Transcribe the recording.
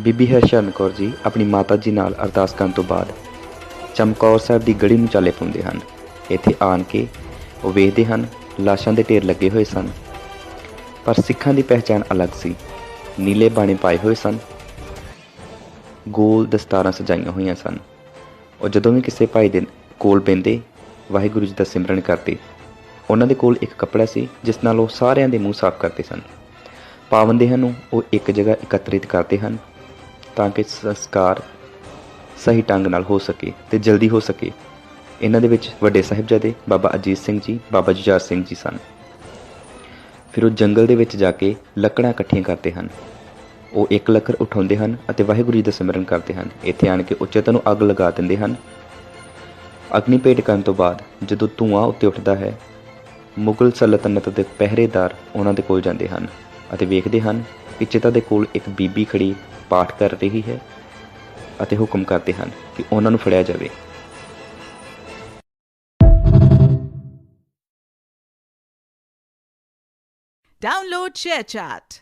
ਬੀਬੀ ਹਰਸ਼ਰਨ ਕੌਰ ਜੀ ਆਪਣੀ ਮਾਤਾ ਜੀ ਨਾਲ ਅਰਦਾਸ ਕਰਨ ਤੋਂ ਬਾਅਦ ਚਮਕੌਰ ਸਾਹਿਬ ਦੀ ਗੜੀ ਨੂੰ ਚਾਲੇ ਪਾਉਂਦੇ ਹਨ। ਇੱਥੇ ਆਣ ਕੇ ਉਹ ਵੇਖਦੇ ਹਨ, ਲਾਸ਼ਾਂ ਦੇ ਢੇਰ ਲੱਗੇ ਹੋਏ ਸਨ। ਪਰ ਸਿੱਖਾਂ ਦੀ ਪਹਿਚਾਣ ਅਲੱਗ ਸੀ। ਨੀਲੇ ਬਾਣੇ ਪਾਏ ਹੋਏ ਸਨ। ਗੋਲ ਦਸਤਾਰਾਂ ਸਜਾਈਆਂ ਹੋਈਆਂ ਸਨ। ਉਹ ਜਦੋਂ ਵੀ ਕਿਸੇ ਭਾਈ ਦੇ ਕੋਲ ਬਹਿੰਦੇ, ਵਾਹਿਗੁਰੂ ਜੀ ਦਾ ਸਿਮਰਨ ਕਰਦੇ, ਉਹਨਾਂ ਦੇ ਕੋਲ ਇੱਕ ਕੱਪੜਾ ਸੀ, ਜਿਸ ਨਾਲ ਉਹ ਸਾਰਿਆਂ ਦੇ ਮੂੰਹ ਸਾਫ਼ ਕਰਦੇ ਸਨ। ਪਾਵਨ ਦੇਹਾਂ ਨੂੰ ਉਹ ਇੱਕ ਜਗ੍ਹਾ ਇਕੱਤਰਿਤ ਕਰਦੇ ਹਨ। ਤਾਂ ਕਿ ਸੰਸਕਾਰ ਸਹੀ ਢੰਗ ਨਾਲ ਹੋ ਸਕੇ ਤੇ ਜਲਦੀ ਹੋ ਸਕੇ। ਇਹਨਾਂ ਦੇ ਵਿੱਚ ਵੱਡੇ ਸਾਹਿਬਜ਼ਾਦੇ ਬਾਬਾ ਅਜੀਤ ਸਿੰਘ ਜੀ, ਬਾਬਾ ਜੁਝਾਰ ਸਿੰਘ ਜੀ ਸਨ। ਫਿਰ ਉਹ ਜੰਗਲ ਦੇ ਵਿੱਚ ਜਾ ਕੇ ਲੱਕੜਾਂ ਇਕੱਠੀਆਂ ਕਰਦੇ ਹਨ। ਉਹ ਇੱਕ ਲੱਕੜ ਉਠਾਉਂਦੇ ਹਨ ਅਤੇ ਵਾਹਿਗੁਰੂ ਜੀ ਦਾ ਸਿਮਰਨ ਕਰਦੇ ਹਨ। ਇੱਥੇ ਆਣ ਕੇ ਉਚੇਤਨ ਨੂੰ ਅੱਗ ਲਗਾ ਦਿੰਦੇ ਹਨ। ਅਗਨੀ ਭੇਟ ਕਰਨ ਤੋਂ ਬਾਅਦ ਜਦੋਂ ਧੂਆਂ ਉੱਤੇ ਉੱਠਦਾ ਹੈ, ਮੁਗਲ ਸਲਤਨਤ ਦੇ ਪਹਿਰੇਦਾਰ ਉਹਨਾਂ ਦੇ ਕੋਲ ਜਾਂਦੇ ਹਨ ਅਤੇ ਵੇਖਦੇ ਹਨ ਕਿ ਚਿਤਾ ਦੇ ਕੋਲ ਇੱਕ ਬੀਬੀ ਖੜੀ ਪਾਠ ਕਰ ਰਹੀ ਹੈ ਅਤੇ ਹੁਕਮ ਕਰਦੇ ਹਨ ਕਿ ਉਹਨਾਂ ਨੂੰ ਫੜਿਆ ਜਾਵੇ Download ShareChat.